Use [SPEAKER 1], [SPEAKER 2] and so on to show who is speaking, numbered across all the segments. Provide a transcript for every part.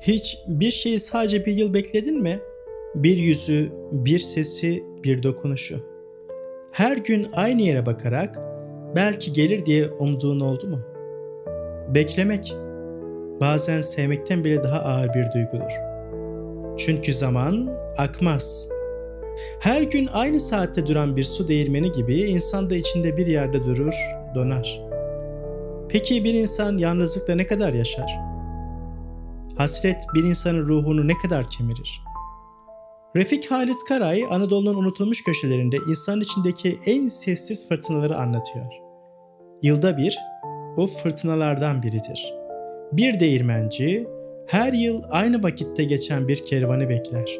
[SPEAKER 1] Hiç bir şeyi sadece bir yıl bekledin mi? Bir yüzü, bir sesi, bir dokunuşu. Her gün aynı yere bakarak belki gelir diye umduğun oldu mu? Beklemek bazen sevmekten bile daha ağır bir duygudur. Çünkü zaman akmaz. Her gün aynı saatte duran bir su değirmeni gibi insan da içinde bir yerde durur, donar. Peki bir insan yalnızlıkla ne kadar yaşar? Hasret bir insanın ruhunu ne kadar kemirir? Refik Halit Karay Anadolu'nun unutulmuş köşelerinde insanın içindeki en sessiz fırtınaları anlatıyor. Yılda bir, o fırtınalardan biridir. Bir değirmenci her yıl aynı vakitte geçen bir kervanı bekler.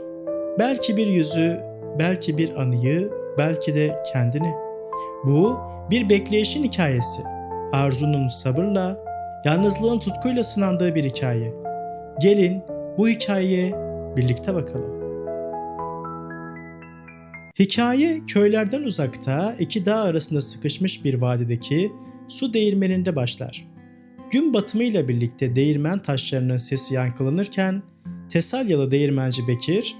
[SPEAKER 1] Belki bir yüzü, belki bir anıyı, belki de kendini. Bu bir bekleyişin hikayesi. Arzunun sabırla, yalnızlığın tutkuyla sınandığı bir hikaye. Gelin bu hikayeye birlikte bakalım. Hikaye köylerden uzakta iki dağ arasında sıkışmış bir vadideki su değirmeninde başlar. Gün batımıyla birlikte değirmen taşlarının sesi yankılanırken Tesalyalı değirmenci Bekir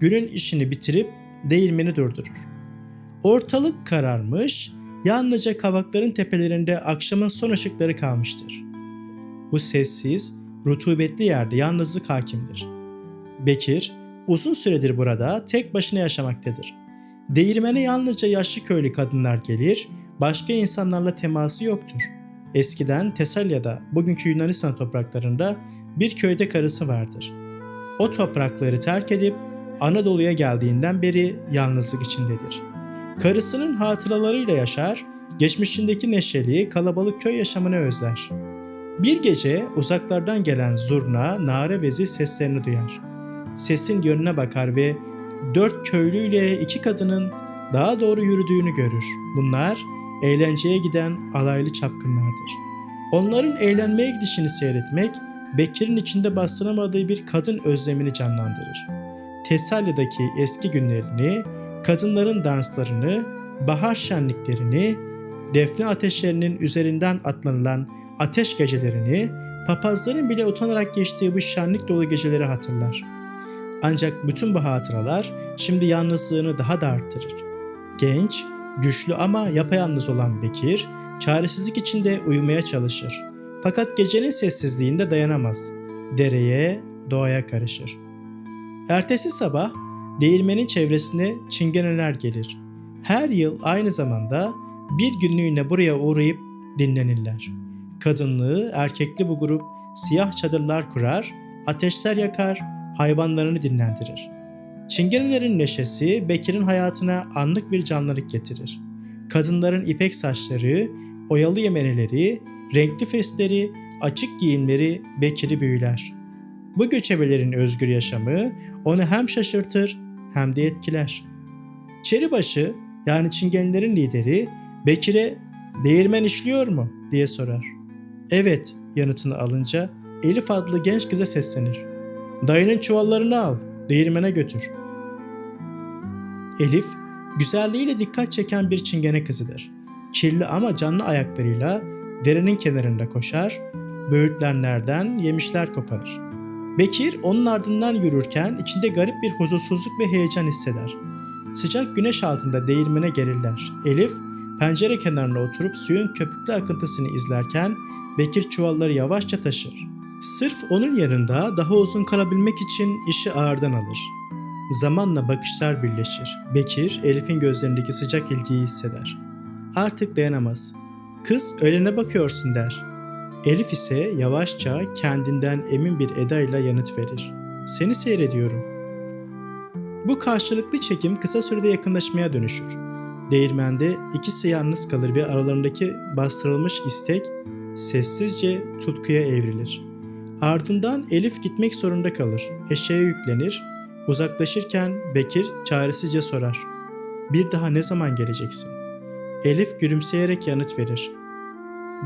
[SPEAKER 1] günün işini bitirip değirmeni durdurur. Ortalık kararmış, yalnızca kavakların tepelerinde akşamın son ışıkları kalmıştır. Bu sessiz, rutubetli yerde yalnızlık hakimdir. Bekir uzun süredir burada tek başına yaşamaktadır. Değirmene yalnızca yaşlı köylü kadınlar gelir, başka insanlarla teması yoktur. Eskiden Tesalya'da, bugünkü Yunanistan topraklarında bir köyde karısı vardır. O toprakları terk edip Anadolu'ya geldiğinden beri yalnızlık içindedir. Karısının hatıralarıyla yaşar, geçmişindeki neşeli, kalabalık köy yaşamını özler. Bir gece uzaklardan gelen zurna, nare ve zil seslerini duyar. Sesin yönüne bakar ve dört köylüyle iki kadının daha doğru yürüdüğünü görür. Bunlar eğlenceye giden alaylı çapkınlardır. Onların eğlenmeye gidişini seyretmek Bekir'in içinde bastıramadığı bir kadın özlemini canlandırır. Tesalya'daki eski günlerini, kadınların danslarını, bahar şenliklerini, defne ateşlerinin üzerinden atlanılan ateş gecelerini, papazların bile utanarak geçtiği bu şenlik dolu geceleri hatırlar. Ancak bütün bu hatıralar şimdi yalnızlığını daha da arttırır. Genç, güçlü ama yapayalnız olan Bekir, çaresizlik içinde uyumaya çalışır. Fakat gecenin sessizliğinde dayanamaz. Dereye, doğaya karışır. Ertesi sabah değirmenin çevresine çingeneler gelir. Her yıl aynı zamanda bir günlüğüne buraya uğrayıp dinlenirler. Kadınlığı, erkekli bu grup siyah çadırlar kurar, ateşler yakar, hayvanlarını dinlendirir. Çingenelerin neşesi Bekir'in hayatına anlık bir canlılık getirir. Kadınların ipek saçları, oyalı yemeneleri, renkli fesleri, açık giyimleri Bekir'i büyüler. Bu göçebelerin özgür yaşamı onu hem şaşırtır hem de etkiler. Çeribaşı yani Çingenlerin lideri Bekir'e değirmen işliyor mu diye sorar. Evet yanıtını alınca Elif adlı genç kıza seslenir. Dayının çuvallarını al, değirmene götür. Elif, güzelliğiyle dikkat çeken bir çingene kızıdır. Kirli ama canlı ayaklarıyla derenin kenarında koşar, böğürtlenlerden yemişler koparır. Bekir onun ardından yürürken içinde garip bir huzursuzluk ve heyecan hisseder. Sıcak güneş altında değirmene gelirler. Elif pencere kenarına oturup suyun köpüklü akıntısını izlerken Bekir çuvalları yavaşça taşır. Sırf onun yanında daha uzun kalabilmek için işi ağırdan alır. Zamanla bakışlar birleşir. Bekir, Elif'in gözlerindeki sıcak ilgiyi hisseder. Artık dayanamaz. Kız öyle ne bakıyorsun der. Elif ise yavaşça kendinden emin bir edayla yanıt verir. Seni seyrediyorum. Bu karşılıklı çekim kısa sürede yakınlaşmaya dönüşür. Değirmende ikisi yalnız kalır ve aralarındaki bastırılmış istek sessizce tutkuya evrilir. Ardından Elif gitmek zorunda kalır. Eşeğe yüklenir. Uzaklaşırken Bekir çaresizce sorar. Bir daha ne zaman geleceksin? Elif gülümseyerek yanıt verir.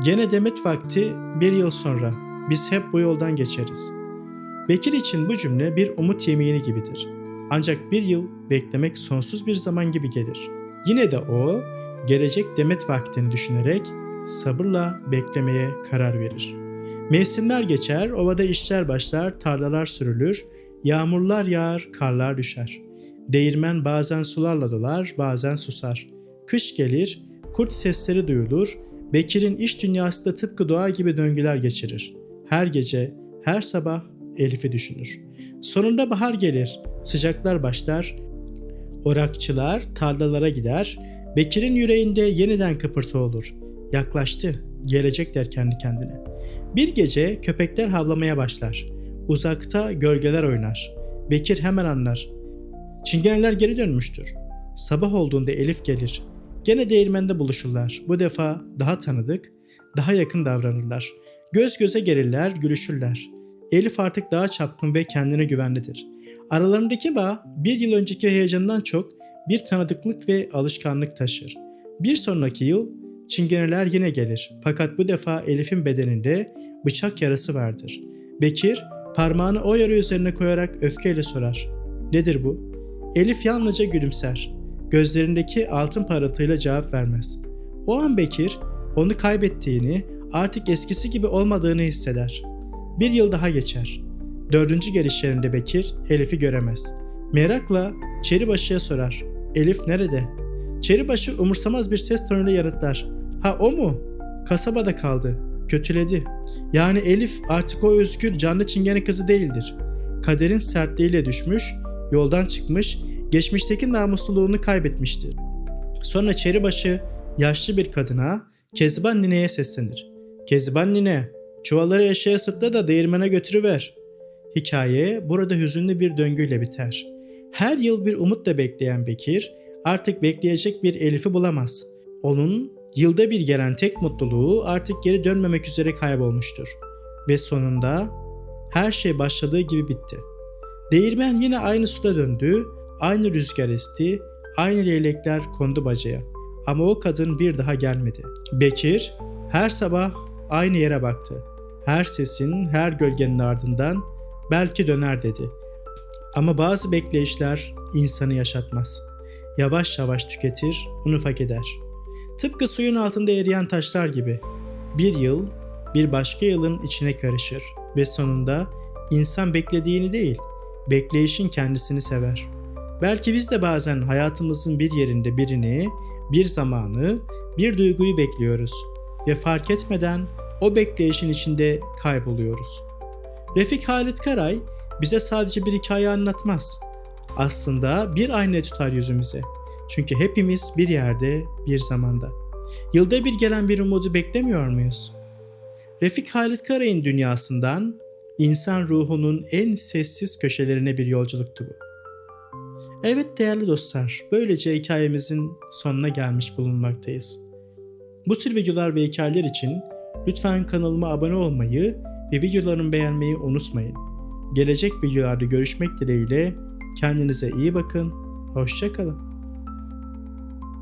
[SPEAKER 1] Gene demet vakti bir yıl sonra. Biz hep bu yoldan geçeriz. Bekir için bu cümle bir umut yemini gibidir. Ancak bir yıl beklemek sonsuz bir zaman gibi gelir. Yine de o, gelecek demet vaktini düşünerek sabırla beklemeye karar verir. Mevsimler geçer, ovada işler başlar, tarlalar sürülür, yağmurlar yağar, karlar düşer. Değirmen bazen sularla dolar, bazen susar. Kış gelir, kurt sesleri duyulur, Bekir'in iş dünyası da tıpkı doğa gibi döngüler geçirir. Her gece, her sabah Elif'i düşünür. Sonunda bahar gelir, sıcaklar başlar, orakçılar tarlalara gider, Bekir'in yüreğinde yeniden kıpırtı olur. Yaklaştı, gelecek der kendi kendine. Bir gece köpekler havlamaya başlar. Uzakta gölgeler oynar. Bekir hemen anlar. Çingeneler geri dönmüştür. Sabah olduğunda Elif gelir. Gene değirmende buluşurlar. Bu defa daha tanıdık, daha yakın davranırlar. Göz göze gelirler, gülüşürler. Elif artık daha çapkın ve kendine güvenlidir. Aralarındaki bağ bir yıl önceki heyecandan çok bir tanıdıklık ve alışkanlık taşır. Bir sonraki yıl çingeneler yine gelir. Fakat bu defa Elif'in bedeninde bıçak yarası vardır. Bekir parmağını o yara üzerine koyarak öfkeyle sorar. Nedir bu? Elif yalnızca gülümser. Gözlerindeki altın parıltıyla cevap vermez. O an Bekir onu kaybettiğini, artık eskisi gibi olmadığını hisseder. Bir yıl daha geçer. Dördüncü gelişlerinde Bekir Elif'i göremez. Merakla Çeribaşı'ya sorar. Elif nerede? Çeribaşı umursamaz bir ses tonuyla yanıtlar. Ha o mu? Kasabada kaldı. Kötüledi. Yani Elif artık o özgür canlı çingene kızı değildir. Kaderin sertliğiyle düşmüş, yoldan çıkmış, geçmişteki namusluluğunu kaybetmiştir. Sonra Çeribaşı yaşlı bir kadına Kezban nineye seslenir. Kezban nine, çuvalları eşeğe sırtla da değirmene götürüver. Hikaye burada hüzünlü bir döngüyle biter. Her yıl bir umutla bekleyen Bekir artık bekleyecek bir Elif'i bulamaz. Onun yılda bir gelen tek mutluluğu artık geri dönmemek üzere kaybolmuştur. Ve sonunda her şey başladığı gibi bitti. Değirmen yine aynı suda döndü, aynı rüzgar esti, aynı leylekler kondu bacaya. Ama o kadın bir daha gelmedi. Bekir her sabah aynı yere baktı. Her sesin, her gölgenin ardından belki döner dedi. Ama bazı bekleyişler insanı yaşatmaz. Yavaş yavaş tüketir, unufak eder. Tıpkı suyun altında eriyen taşlar gibi. Bir yıl bir başka yılın içine karışır ve sonunda insan beklediğini değil, bekleyişin kendisini sever. Belki biz de bazen hayatımızın bir yerinde birini, bir zamanı, bir duyguyu bekliyoruz ve fark etmeden o bekleyişin içinde kayboluyoruz. Refik Halit Karay bize sadece bir hikaye anlatmaz. Aslında bir ayna tutar yüzümüze. Çünkü hepimiz bir yerde, bir zamanda. Yılda bir gelen bir umudu beklemiyor muyuz? Refik Halit Karay'ın dünyasından insan ruhunun en sessiz köşelerine bir yolculuktu bu. Evet değerli dostlar, böylece hikayemizin sonuna gelmiş bulunmaktayız. Bu tür videolar ve hikayeler için lütfen kanalıma abone olmayı ve videolarımı beğenmeyi unutmayın. Gelecek videolarda görüşmek dileğiyle kendinize iyi bakın, hoşçakalın.